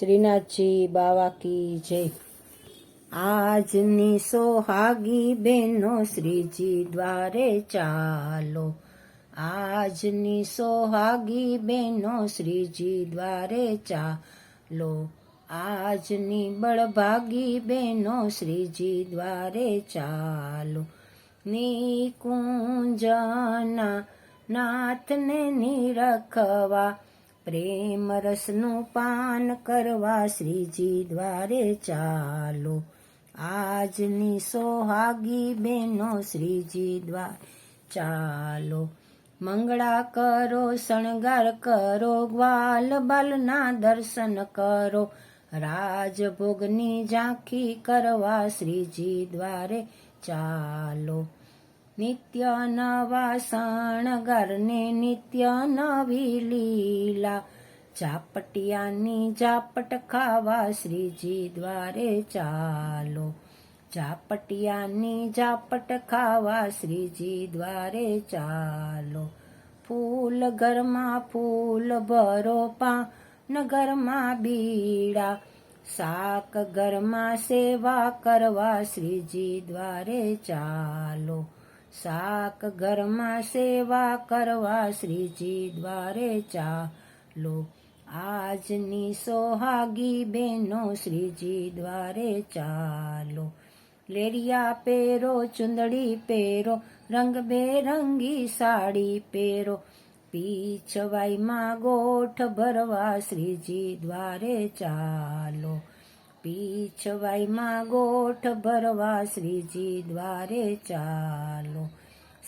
શ્રીનાથજી બાવા કી જય. આજની સોહાગી બેનો શ્રીજી દ્વારે ચાલો. આજની સોહાગી બેનો શ્રીજી દ્વારે ચાલો. આજની બળભાગી બેનો શ્રીજી દ્વારે ચાલો. નિકુંજના નાથને નિરખવા પ્રેમ રસનું પાન કરવા શ્રીજી દ્વારે ચાલો. આજની સોહાગી બેનો શ્રીજી દ્વારે ચાલો. મંગળા કરો, શણગાર કરો, ગ્વાલ બાલના દર્શન કરો. રાજભોગની ઝાંખી કરવા શ્રીજી દ્વારે ચાલો. નિત્ય નવા શણગારને નિત્ય નવી લીલા ઝાપટિયાની ઝાપટ ખાવા શ્રીજી દ્વારે ચાલો ઝાપટિયાની ઝાપટ ખાવા શ્રીજી દ્વારે ચાલો ફૂલ ઘરમાં ફૂલ ભરો પાન ઘરમાં બીડા શાક ઘરમાં સેવા કરવા શ્રીજી દ્વારે ચાલો શાક ઘરમાં સેવા કરવા શ્રીજી દ્વારે ચાલો. આજની સોહાગી બેનો શ્રીજી દ્વારે ચાલો. લેરિયા પહેરો, ચુંદડી પહેરો, રંગબેરંગી સાડી પહેરો. પીછવાઈમાં ગોઠ ભરવા શ્રીજી દ્વારે ચાલો. પીછવાઈમાં ગોઠ ભરવા શ્રીજી દ્વારે ચાલો.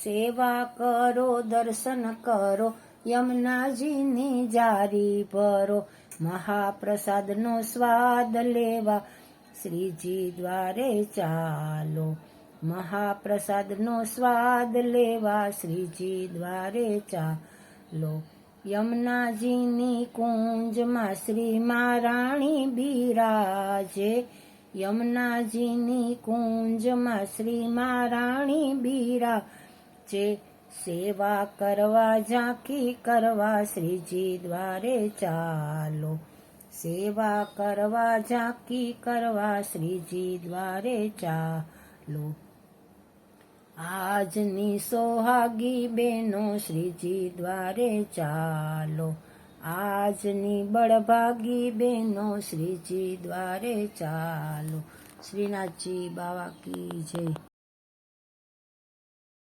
સેવા કરો, દર્શન કરો, યમુનાજીની જારી ભરો. મહાપ્રસાદનો સ્વાદ લેવા શ્રીજી દ્વારે ચાલો. મહાપ્રસાદનો સ્વાદ લેવા શ્રીજી દ્વારે ચાલો. યમુનાજીની કુંજમાં શ્રી મહારાણી બિરાજે. યમુનાજીની કુંજમાં શ્રી મહારાણી બિરાજે. સેવા કરવા ઝાંખી કરવા શ્રીજી દ્વારે ચાલો. સેવા કરવા ઝાંખી કરવા શ્રીજી દ્વારે ચાલો. આજની સોહાગી બેનો શ્રીજી દ્વારે ચાલો. આજની બળભાગી બેનો શ્રીજી દ્વારે ચાલો. શ્રીનાથજી બાવા કી જય.